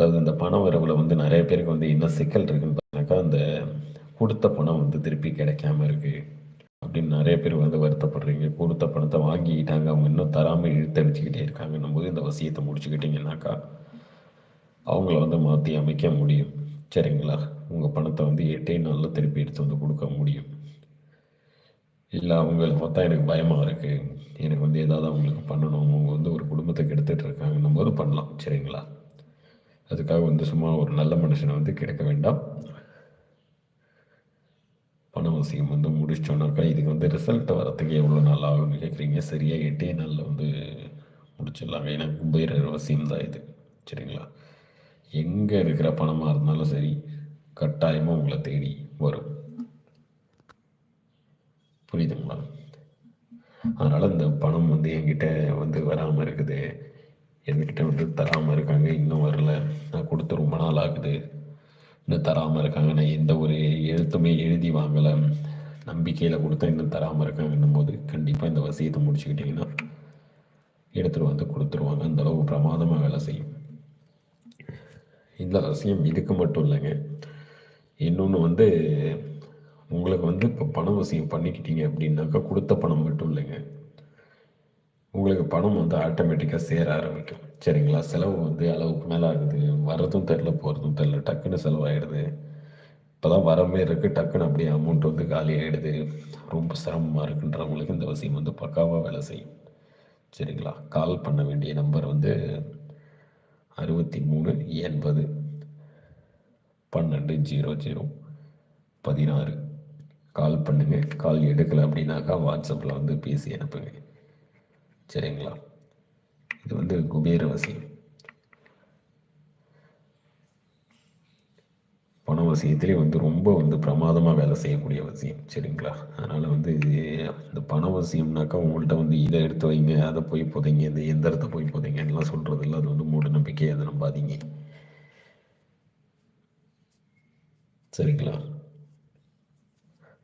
அதாவது இந்த பண வரவில் வந்து நிறைய பேருக்கு வந்து என்ன சிக்கல் இருக்குன்னு பார்த்தீங்கன்னாக்கா அந்த கொடுத்த பணம் வந்து திருப்பி கிடைக்காம இருக்குது அப்படின்னு நிறைய பேர் வந்து வருத்தப்படுறீங்க. கொடுத்த பணத்தை வாங்கிக்கிட்டாங்க. அவங்க இன்னும் தராமல் இழுத்தடிச்சுக்கிட்டே இருக்காங்கன்னும் போது இந்த வசியத்தை முடிச்சுக்கிட்டிங்கனாக்கா அவங்கள வந்து மாற்றி அமைக்க முடியும். சரிங்களா? உங்கள் பணத்தை வந்து எட்டே நாளில் திருப்பி எடுத்து வந்து கொடுக்க முடியும். இல்லை அவங்கள பார்த்தா எனக்கு பயமாக இருக்குது எனக்கு வந்து ஏதாவது அவங்களுக்கு பண்ணணும். அவங்க வந்து ஒரு குடும்பத்தை கெடுத்துட்டு இருக்காங்கன்னும் போது பண்ணலாம். சரிங்களா? அதுக்காக வந்து சும்மா ஒரு நல்ல மனுஷனை வந்து கிடைக்க வேண்டாம். பணவசியம் வந்து முடிச்சோன்னாக்கா இதுக்கு வந்து ரிசல்ட் வரத்துக்கு எவ்வளோ நாள் ஆகும்னு கேட்குறீங்க சரியாக எட்டே நாளில் வந்து முடிச்சிடலாங்க எனக்கு குபேர அவசியம் தான் இது. சரிங்களா? எங்கே இருக்கிற பணமாக இருந்தாலும் சரி கட்டாயமாக உங்களை தேடி வரும். புரியுதுங்களா? அதனால் இந்த பணம் வந்து என்கிட்ட வந்து வராமல் இருக்குது. என்கிட்ட வந்து தராமல் இருக்காங்க. இன்னும் வரல. நான் கொடுத்து ரொம்ப நாள் ஆகுது. இன்னும் தராமல் இருக்காங்க. நான் எந்த ஒரு எழுத்துமே எழுதி வாங்கலை. நம்பிக்கையில் கொடுத்தா இன்னும் தராமல் இருக்காங்கன்னும் போது கண்டிப்பாக இந்த வசியத்தை முடிச்சுக்கிட்டிங்கன்னா எடுத்துகிட்டு வந்து கொடுத்துருவாங்க. அந்த அளவு பிரமாதமாக வேலை செய்யும். இந்த வசியம் இதுக்கு மட்டும் இல்லைங்க. இன்னொன்று வந்து உங்களுக்கு வந்து இப்போ பண வசியம் பண்ணிக்கிட்டீங்க அப்படின்னாக்கா கொடுத்த பணம் மட்டும் இல்லைங்க. உங்களுக்கு பணம் வந்து ஆட்டோமேட்டிக்காக சேர ஆரம்பிக்கும். சரிங்களா? செலவு வந்து அளவுக்கு மேலே ஆகுது. வர்றதும் தெரில போகிறதும் தெரில டக்குன்னு செலவாயிடுது. இப்போ தான் வர மாதிரி இருக்குது டக்குன்னு அப்படியே அமௌண்ட் வந்து காலி ஆகிடுது ரொம்ப சிரமமாக இருக்குன்றவங்களுக்கு இந்த விஷயம் வந்து பக்காவாக வேலை செய்யும். சரிங்களா? கால் பண்ண வேண்டிய நம்பர் வந்து அறுபத்தி மூணு எண்பது பன்னெண்டு ஜீரோ ஜீரோ பதினாறு. கால் பண்ணுங்கள் கால் எடுக்கலை அப்படின்னாக்கா வாட்ஸ்அப்பில் வந்து பேசி அனுப்புங்க. சரிங்களா? இது வந்து குபேர வசியம் பண வசியத்திலே வந்து ரொம்ப வந்து பிரமாதமாக வேலை செய்யக்கூடிய வசியம் சரிங்களா? அதனால் வந்து இந்த பண வசியம்னாக்கா உங்கள்கிட்ட வந்து இதை எடுத்து வைங்க அதை போய் புதைங்க இந்த எந்திரத்தை போய் புதைங்கலாம் சொல்கிறது இல்லை அது வந்து மூட நம்பிக்கை அதை நம்பாதீங்க. சரிங்களா?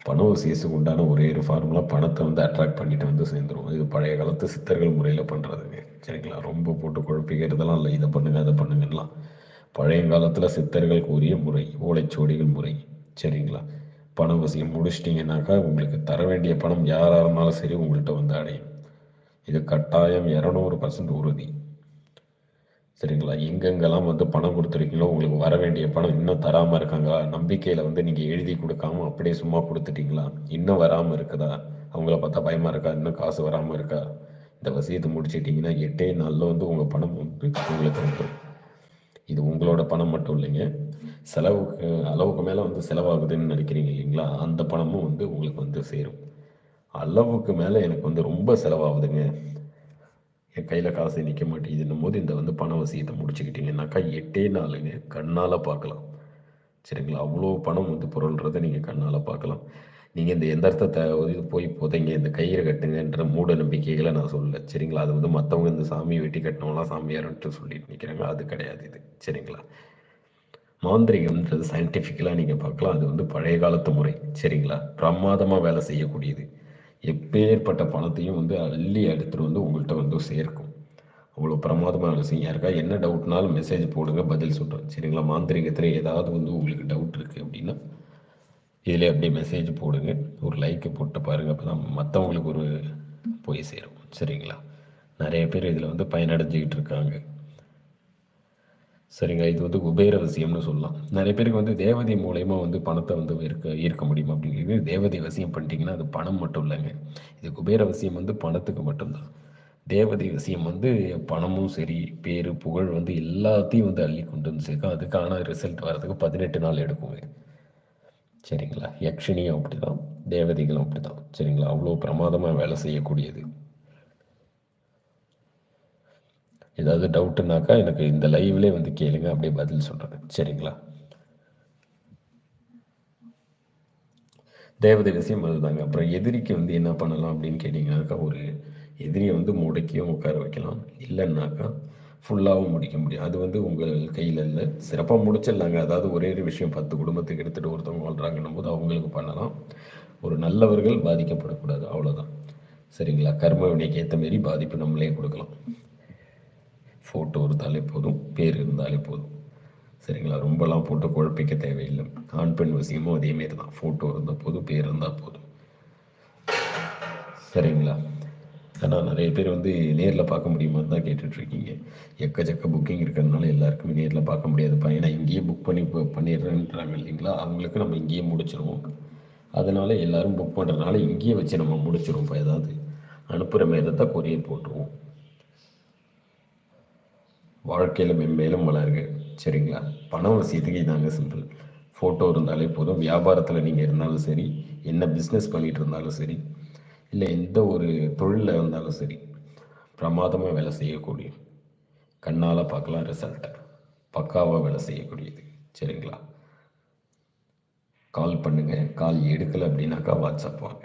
பண வசியத்துக்கு உண்டான ஒரே ஒரு ஃபார்முலா பணத்தை வந்து அட்ராக்ட் பண்ணிட்டு வந்து சேர்ந்துருவோம் இது பழைய காலத்து சித்தர்கள் முறையில் பண்ணுறதுங்க சரிங்களா? ரொம்ப போட்டு குழப்பிக்கிறதெல்லாம் இல்லை. இதை பண்ணுங்க அதை பண்ணுங்கலாம் பழைய காலத்தில் சித்தர்கள் கூறிய முறை ஓலைச்சுவடிகள் முறை. சரிங்களா? பண வசியம் முடிச்சிட்டிங்கனாக்கா உங்களுக்கு தர வேண்டிய பணம் யாராக இருந்தாலும் சரி உங்கள்கிட்ட வந்து அடையும். இது கட்டாயம் இரநூறு பர்சன்ட் உறுதி. சரிங்களா? எங்கெங்கெல்லாம் வந்து பணம் கொடுத்துருக்கீங்களோ வர வேண்டிய பணம் இன்னும் தராமல் இருக்காங்களா? நம்பிக்கையில் வந்து நீங்கள் எழுதி கொடுக்காம அப்படியே சும்மா கொடுத்துட்டீங்களா? இன்னும் வராமல் இருக்குதா? அவங்கள பார்த்தா பயமாக இருக்கா? இன்னும் காசு வராமல் இருக்கா? இந்த வசியத்தை முடிச்சிட்டிங்கன்னா எட்டே நாளில் வந்து உங்கள் பணம் வந்து உங்களுக்கு வந்துடும் இது உங்களோட பணம் மட்டும் இல்லைங்க. செலவுக்கு அளவுக்கு மேலே வந்து செலவாகுதுன்னு நினைக்கிறீங்க இல்லைங்களா? அந்த பணமும் வந்து உங்களுக்கு வந்து சேரும். அளவுக்கு மேலே எனக்கு வந்து ரொம்ப செலவாகுதுங்க. என் கையில் காசு நிற்க மாட்டேங்குதுன்னும் போது இந்த வந்து பண வசியத்தை முடிச்சுக்கிட்டீங்கன்னாக்கா எட்டே நாளுங்க கண்ணால் பார்க்கலாம். சரிங்களா? அவ்வளோ பணம் வந்து புரள்றதை நீங்கள் கண்ணால் பார்க்கலாம். நீங்கள் இந்த எந்தர்த்தத்தை இது போய் புதைங்க இந்த கயிறு கட்டுங்கன்ற மூட நம்பிக்கைகளை நான் சொல்லலை. சரிங்களா? அது வந்து மற்றவங்க இந்த சாமியை வெட்டி கட்டினவங்களாம் சாமியார்ன்ட்டு சொல்லிட்டு நிற்கிறாங்க அது கிடையாது இது. சரிங்களா? மாந்திரிகம்ன்றது சயின்டிஃபிக்கலாக நீங்கள் பார்க்கலாம். அது வந்து பழைய காலத்து முறை. சரிங்களா? பிரமாதமாக வேலை செய்யக்கூடியது. எப்பேற்பட்ட பணத்தையும் வந்து அள்ளி எடுத்துகிட்டு வந்து உங்கள்கிட்ட வந்து சேர்க்கும். அவ்வளோ பிரமாதமான விஷயம். யாருக்கா என்ன டவுட்னாலும் மெசேஜ் போடுங்க பதில் சொல்கிறேன் சரிங்களா? மாந்திரிகத்தில் ஏதாவது வந்து உங்களுக்கு டவுட் இருக்குது அப்படின்னா இதில் அப்படியே மெசேஜ் போடுங்க. ஒரு லைக்கை போட்டு பாருங்கள் அப்போ தான் மற்றவங்களுக்கு ஒரு போய் சேரும். சரிங்களா? நிறைய பேர் இதில் வந்து பயனடைஞ்சிக்கிட்டு இருக்காங்க. சரிங்க இது வந்து குபேர வசியம்னு சொல்லலாம். நிறைய பேருக்கு வந்து தேவதை மூலயமா வந்து பணத்தை வந்து இருக்க ஈர்க்க முடியும் அப்படிங்கிறது தேவதை வசியம் பண்ணிட்டீங்கன்னா அது பணம் மட்டும் இல்லைங்க. இது குபேர வசியம் வந்து பணத்துக்கு மட்டும்தான். தேவதை வசியம் வந்து பணமும் சரி பேரு புகழ் வந்து எல்லாத்தையும் வந்து அள்ளி கொண்டு வந்து சேர்க்கும். அதுக்கான ரிசல்ட் வர்றதுக்கு பதினெட்டு நாள் எடுக்குங்க. சரிங்களா? யக்ஷினியும் அப்படி தான் தேவதைகளும் அப்படி தான் சரிங்களா? அவ்வளோ பிரமாதமாக வேலை செய்யக்கூடியது. ஏதாவது டவுட்டுனாக்கா எனக்கு இந்த லைவ்லேயே வந்து கேளுங்க அப்படியே பதில் சொல்கிறேன் சரிங்களா? தேவதை விஷயம் அதுதாங்க. அப்புறம் எதிரிக்கு வந்து என்ன பண்ணலாம் அப்படின்னு கேட்டிங்கனாக்கா ஒரு எதிரியை வந்து முடக்கியும் உட்கார வைக்கலாம். இல்லைன்னாக்கா ஃபுல்லாகவும் முடிக்க முடியும். அது வந்து உங்கள் கையில் இல்லை. சிறப்பாக முடிச்சிடலாங்க. அதாவது ஒரே ஒரு விஷயம் பத்து குடும்பத்துக்கு எடுத்துகிட்டு ஒருத்தவங்க வாழ்கிறாங்கன்னும் போது அவங்களுக்கு பண்ணலாம். ஒரு நல்லவர்கள் பாதிக்கப்படக்கூடாது. அவ்வளோதான் சரிங்களா? கர்ம வினைக்கு ஏற்ற மாரி பாதிப்பு நம்மளே கொடுக்கலாம். ஃபோட்டோ இருந்தாலே போதும் பேர் இருந்தாலே போதும். சரிங்களா? ரொம்பலாம் போட்டு குழப்பிக்க தேவையில்லை. ஆண் பெண் விஷயமும் அதேமாரி தான் ஃபோட்டோ இருந்தால் போதும் பேர் இருந்தால் போதும். சரிங்களா? ஆனால் நிறைய பேர் வந்து நேரில் பார்க்க முடியுமான்னு தான் கேட்டுட்ருக்கீங்க. எக்கச்சக்க புக்கிங் இருக்கிறதுனால எல்லாருக்குமே நேரில் பார்க்க முடியாதுப்பா. ஏன்னா இங்கேயே புக் பண்ணி இப்போ பண்ணிடுறேன்றாங்க இல்லைங்களா? அவங்களுக்கு நம்ம இங்கேயே முடிச்சிருவோம். அதனால் எல்லோரும் புக் பண்ணுறதுனால இங்கேயே வச்சு நம்ம முடிச்சிருவோம் இப்போ ஏதாவது அனுப்புகிற மாரி தான் கொரியர் போட்டுருவோம். வாழ்க்கையில் மென்மேலும் வளருங்க. சரிங்களா? பணம் விஷயத்துக்கு இதாங்க சிம்பிள் ஃபோட்டோ இருந்தாலே போதும். வியாபாரத்தில் நீங்கள் இருந்தாலும் சரி என்ன பிஸ்னஸ் பண்ணிகிட்டு இருந்தாலும் சரி இல்லை எந்த ஒரு தொழிலில் இருந்தாலும் சரி பிரமாதமாக வேலை செய்யக்கூடிய கண்ணால் பார்க்கலாம் ரிசல்ட்டை பக்காவாக வேலை செய்யக்கூடியது. சரிங்களா? கால் பண்ணுங்கள் கால் எடுக்கலை அப்படின்னாக்கா வாட்ஸ்அப் வாங்க.